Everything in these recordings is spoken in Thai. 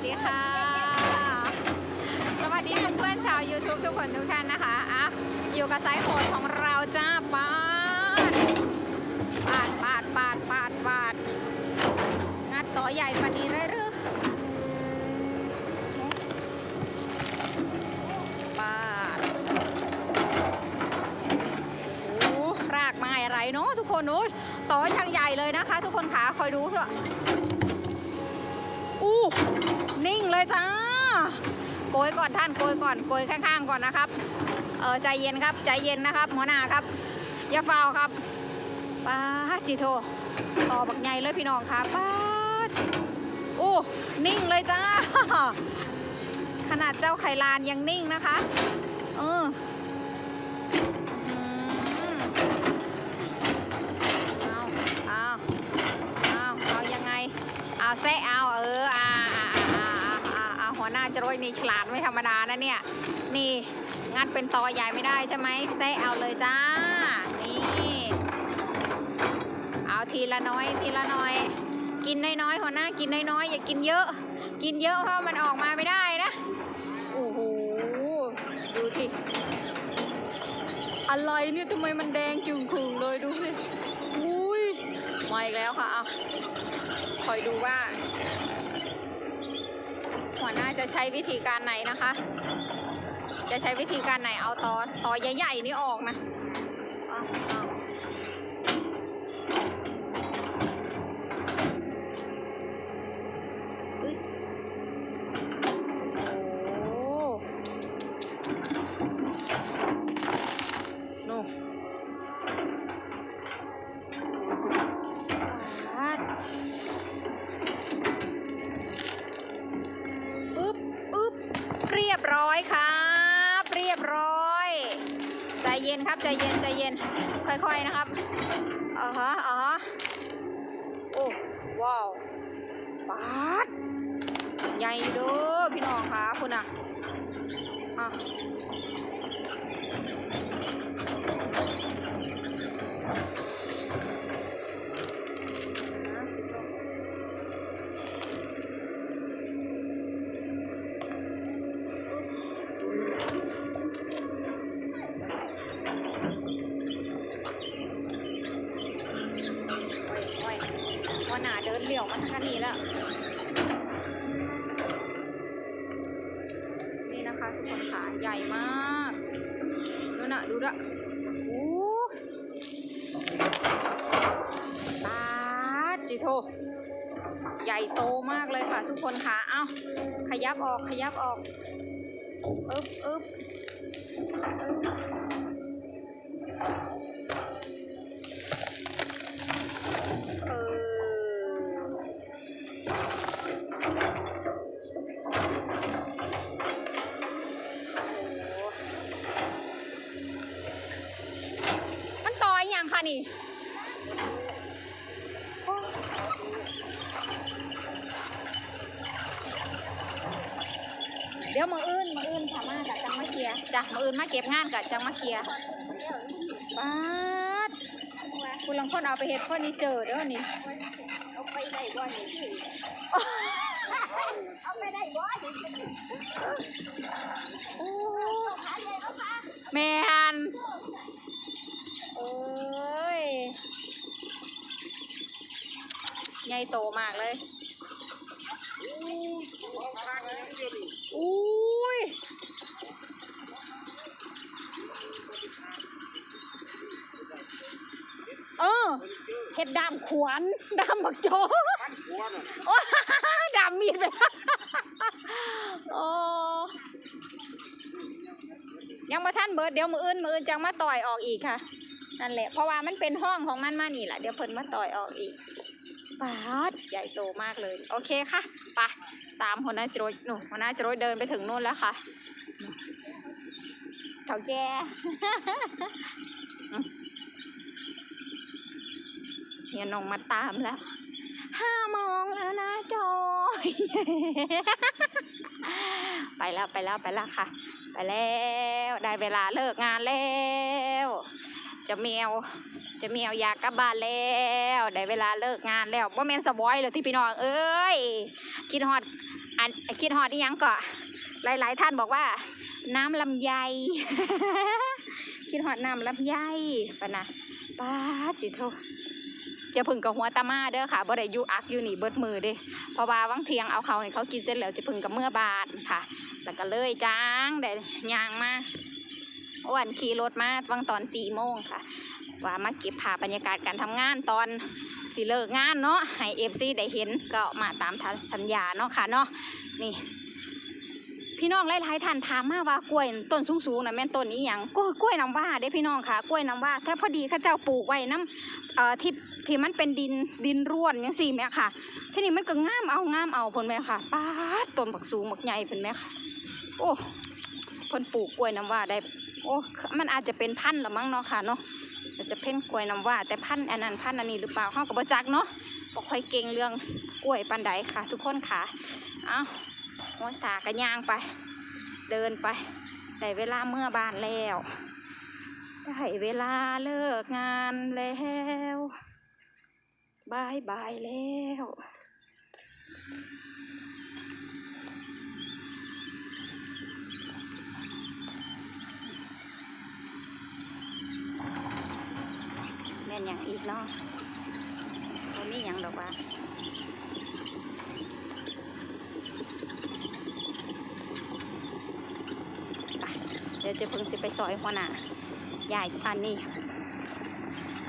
สดีค่ะ สวัสดีเพื่อนๆชาว YouTube ทุกคนทุกท่านนะคะอะอยู่กับไซส์โหดของเราจ้าปาดปาดปาดปาดปาดปาดงัดต่อใหญ่ปานี้เลยหรือปาดโอ้รากไม้อะไรเนาะทุกคนโอ้ยต่ออย่างใหญ่เลยนะคะ ทุกคนขาคอยดูเถอะ นิ่งเลยจ้า โกยก่อนท่านโกยก่อนโกยข้างๆก่อนนะครับ เออใจเย็นครับใจเย็นนะครับหัวหน้าครับ อย่าฟาวครับป้าจิโทต่อบักใหญ่เลยพี่น้องครับป้าดอู้นิ่งเลยจ้า ขนาดเจ้าไข่ลานยังนิ่งนะคะ เอออืมเอาเอาเอาเอายังไง เอาแซะ หัวหน้าจรวยนี่ฉลาดไม่ธรรมดานะเนี่ย นี่งัดเป็นตอใหญ่ไม่ได้ใช่ไหมแซะเอาเลยจ้า นี่ เอาทีละน้อยทีละน้อย กินน้อยๆหัวหน้ากินน้อยๆอย่ากินเยอะ กินเยอะเพราะมันออกมาไม่ได้นะ โอ้โห ดูทีอะไรเนี่ยทำไมมันแดงจึงขึงเลยดูสิอุ้ยมาอีกแล้วค่ะเอะคอยดูว่า หัวหน้าจะใช้วิธีการไหนนะคะ จะใช้วิธีการไหนเอาตอตอใหญ่ๆนี่ออกนะ ใหญ่เด้อพี่น้องคะคุณอะอะโอ้ยโอ้ยว่าหนาเดินเหลี่ยวมาทางนี้แล้ว ทุกคนขาใหญ่มากดูนะดูนะโอ้ตาจิโท ใหญ่โตมากเลยค่ะทุกคนค่ะ เอ้าขยับออกขยับออก อึบอึ๊บอึ๊บ นมาเก็บงานกับจังมาเคลียร์ป้าดคุณลังคนเอาไปเฮ็ดเฟอร์นิเจอเด้อนี่เอาไปได้บ่นี่สิเอาไปได้บ่นี่โอ้หาเลยเอาค่ะแมนเอ้ยใหญ่โตมากเลย อุ้ย เออ เห็ดดามขวานดามบักโจโอ้ดามมีดไปโอ้ยังมาท่านเบิร์ดเดี๋ยวมืออื่นมืออื่นจังมาต่อยออกอีกค่ะนั่นแหละเพราะว่ามันเป็นห้องของมันมานี่แหละเดี๋ยวเพิ่นมาต่อยออกอีกปาดใหญ่โตมากเลย โอเคค่ะไปตามหัวหน้าโจรหนูหัวหน้าโจรเดินไปถึงนู่นแล้วค่ะเขาแก่ เฮียนงมาตามแล้วห้าโมงแล้วนะจอยไปแล้วไปแล้วไปแล้วค่ะ ไปแล้วได้เวลาเลิกงานแล้ว จะเมียวจะเมียวอยากกลับบ้านแล้วได้เวลาเลิกงานแล้วว่าแมนสบอยเลยที่พี่น้องเอ้ยกินฮอดอันคิดฮอดอีหยังก็หลาย ๆ ท่านบอกว่า น้ำลำไยคิดฮอดน้ำลำไยปะนะป้าจิโท จะพึ่งกับหัวตามาเด้อค่ะบ่ได้ยูอักอยู่นี่เบิดมือเด้เพราะว่าวังเทียงเอาเขาเนี่ยเขากินเสร็จแล้วจะพึ่งกับเมื่อบานค่ะ แล้วก็เลยจ้างได้ยางมาวันขี่รถมาวังตอนสี่โมงค่ะ ว่ามาเก็บภาพบรรยากาศการทำงานตอนสิเลิกงานเนาะให้เอฟซีได้เห็นก็มาตามสัญญาเนาะค่ะเนาะนี่พี่น้องหลายๆท่านถามมาว่ากล้วยต้นสูงๆนะแม่นต้นนี้อย่างกล้วยกล้วยน้ำว้าเด้พี่น้องค่ะกล้วยน้ำว้าแต่พอดีข้าเจ้าปลูกไว้น้ำเอ่อที่ ที่มันเป็นดินดินร่วนยังสี่แม่ค่ะ ทีนี้มันก็ง่ามเอาง่ามเอาพนแม่ค่ะป้าต้นบักสูงบักใหญ่เพิ่นแม่ค่ะ โอ้เพิ่นปลูกกล้วยน้ำว้าได้ โอ้มันอาจจะเป็นพันธุ์ละมั้งเนาะค่ะเนาะอาจจะเพ่นกล้วยน้ำว้าแต่พันธุ์อันนั้นพันธุ์อันนี้หรือเปล่าเฮาก็บ่จักเนาะบ่ค่อยเก่งเรื่องกล้วยปานใดค่ะ ทุกคนค่ะเอ้าโอ้ตาก็ย่างไป เดินไปได้เวลาเมื่อบานแล้วได้เวลาเลิกงานแล้ว บายบายแล้วแม่นอย่างอีกเนาะเขามีอย่างดอกว่าไปเดี๋ยวจะพึ่งสิไปซอยหัวหน้าใหญ่อันนี้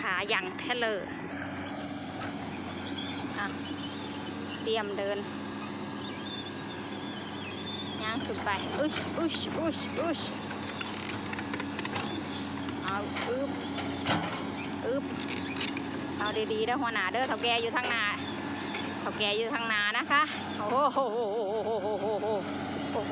ขาอย่างเทเลอร์อะ เตรียมเดินย่างขึ้นไปอุชอุชอุชอุชเอาอึบอึบเอาดีๆเด้อหัวหน้าเด้อเท่าแกอยู่ทางหน้าเท่าแกอยู่ทางหน้านะคะโอ้โหโอ้โหโอ้โหโอ้โหโอ้โ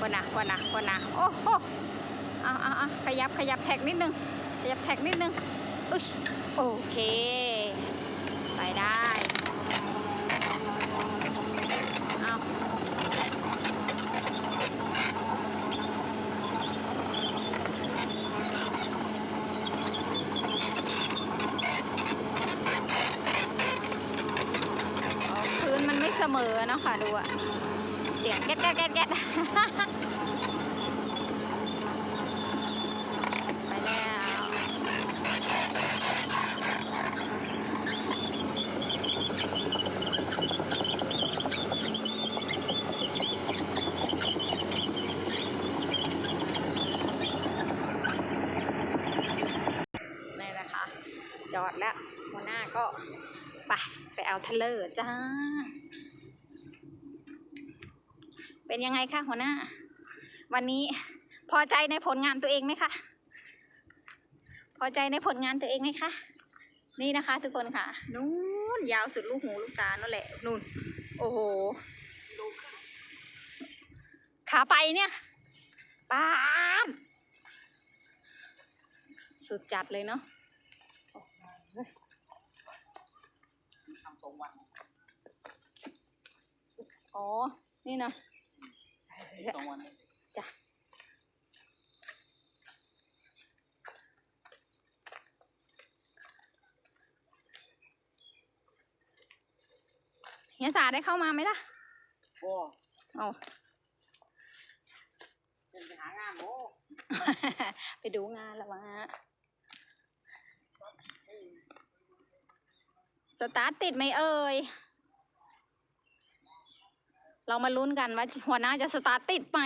หนนะคนนะคนนะโอ้โหเอาเอาเอาขยับขยับแท็กนิดนึงขยับแท็กนิดนึงอึชโอเค ไปได้เอาเอาพื้นมันไม่เสมอเนาะ ค่ะดูอะเสียงแก๊ดแก๊ดแก๊ดแก๊ดไปแล้วนี่แหละคะจอดแล้วหัวหน้าก็ไปไปเอาทะเลอร์จ้า เป็นยังไงคะหัวหน้า วันนี้พอใจในผลงานตัวเองไหมคะ พอใจในผลงานตัวเองไหมคะ นี่นะคะ ทุกคนค่ะ นู้นยาวสุดลูกหูลูกตานั่นแหละนู่น โอ้โห ขาไปเนี่ยป้าดสุดจัดเลยเนาะอ๋อ นี่นะ ตรงวันจ้ะเฮียสาได้เข้ามาไหมล่ะโอ้เอาเป็นไปหางานโอ้ไปดูงานแล้ววะสตาร์ทติดไหมเอ่ย เรามาลุ้นกันว่าหัวหน้าจะสตาร์ทติดไหม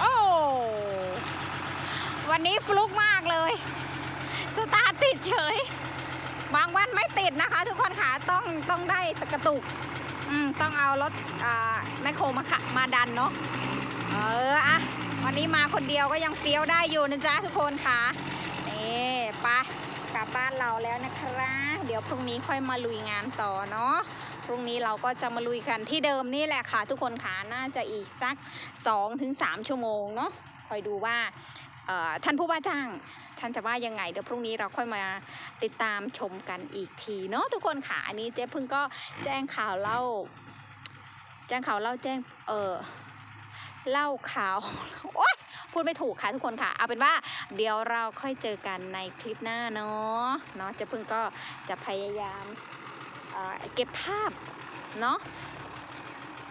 โอ้ วันนี้ฟลุกมากเลย สตาร์ทติดเฉย บางวันไม่ติดนะคะ ทุกคนค่ะต้องต้องได้กระตุก อืม ต้องเอารถแมคโครมาขะมาดันเนาะ เอออะ วันนี้มาคนเดียวก็ยังเฟี้ยวได้อยู่นะจ๊ะทุกคนค่ะนี่ไปกลับบ้านเราแล้วนะครับเดี๋ยวพรุ่งนี้ค่อยมาลุยงานต่อเนาะพรุ่งนี้เราก็จะมาลุยกันที่เดิมนี่แหละค่ะ ทุกคนค่ะน่าจะอีกสัก 2-3ถึง3ชั่วโมงเนาะคอยดูว่าท่านผู้ว่าจ้างท่านจะว่ายังไงเดี๋ยวพรุ่งนี้เราค่อยมาติดตามชมกันอีกทีเนาะทุกคนค่ะ อันนี้เจ๊พึ่งก็แจ้งข่าวเล่า แจ้งข่าวเล่าแจ้งเออ เหล้าขาว โอ๊ยพูดไม่ถูกค่ะทุกคนค่ะ เอาเป็นว่าเดี๋ยวเราค่อยเจอกันในคลิปหน้าเนาะเนาะเจะพึ่งก็จะพยายามเเก็บภาพเนาะ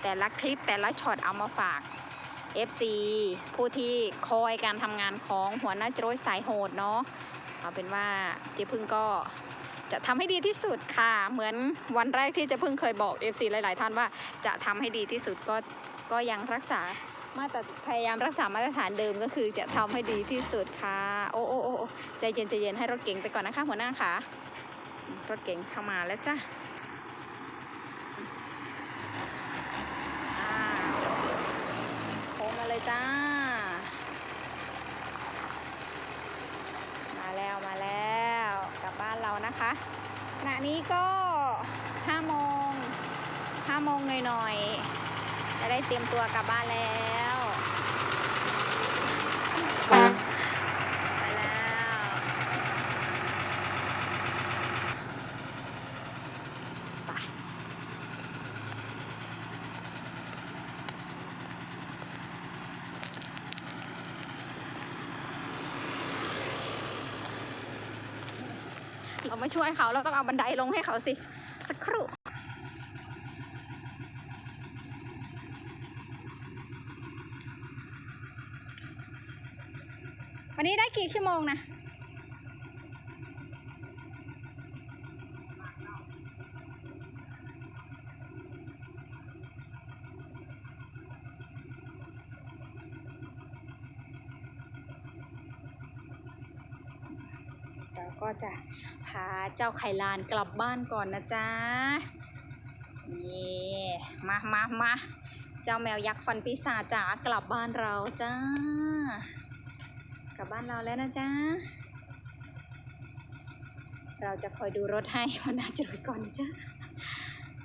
แต่ละคลิปแต่ละช็อตเอามาฝาก FC ผู้ที่คอยการทำงานของหัวหน้าโจยสายโหดเนาะเอาเป็นว่าเจ๊พึ่งก็จะทำให้ดีที่สุดค่ะ เหมือนวันแรกที่เจ๊พึ่งเคยบอก FC หลาย ๆ ท่านว่าจะทำให้ดีที่สุดก็ก็ยังรักษา มาตรพยายามรักษามาตรฐานเดิมก็คือจะทำให้ดีที่สุดค่ะ โอ้โอ้โอ้ใจเย็นใจเย็นให้รถเก๋งไปก่อนนะคะหัวหน้าค่ะ รถเก๋งเข้ามาแล้วจ้ะอ่าโค้งมาเลยจ้า มาแล้วมาแล้วกลับบ้านเรานะคะขณะนี้ก็5โมง5โมงหน่อยๆจะได้เตรียมตัวกลับบ้านแล้ว ไปแล้ว ไป เรามาช่วยเขาเราต้องเอาบันไดลงให้เขาสิ สักครู่วันนี้ได้กี่ชั่วโมงนะ ก็จะพาเจ้าไข่ลานกลับบ้านก่อนนะจ๊ะนี่มามามาเจ้าแมวยักษ์ฟันปีศาจจ๋ากลับบ้านเราจ้ากลับบ้านเราแล้วนะจ๊ะเราจะคอยดูรถให้วันน่าจะรถก่อนนะจ๊ะ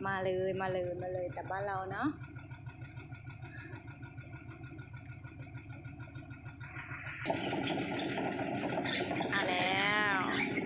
มาเลยมาเลยมาเลยแต่บ้านเราเนาะมาแล้ว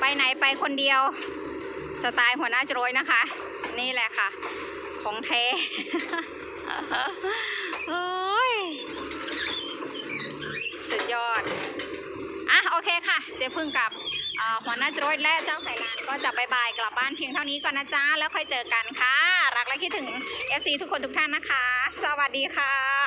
ไปไหนไปคนเดียว สไตล์หัวหน้าโจรยนะคะ นี่แหละค่ะ ของแท้โอ้ยสุดยอด อะโอเคค่ะ เจ๊พึ่งกับหัวหน้าโจรยและเจ้าไข่ลานก็จะบายบายกลับบ้านเพียงเท่านี้ก่อนนะจ๊ะ แล้วค่อยเจอกันค่ะ รักและคิดถึง FC ทุกคนทุกท่านนะคะ สวัสดีค่ะ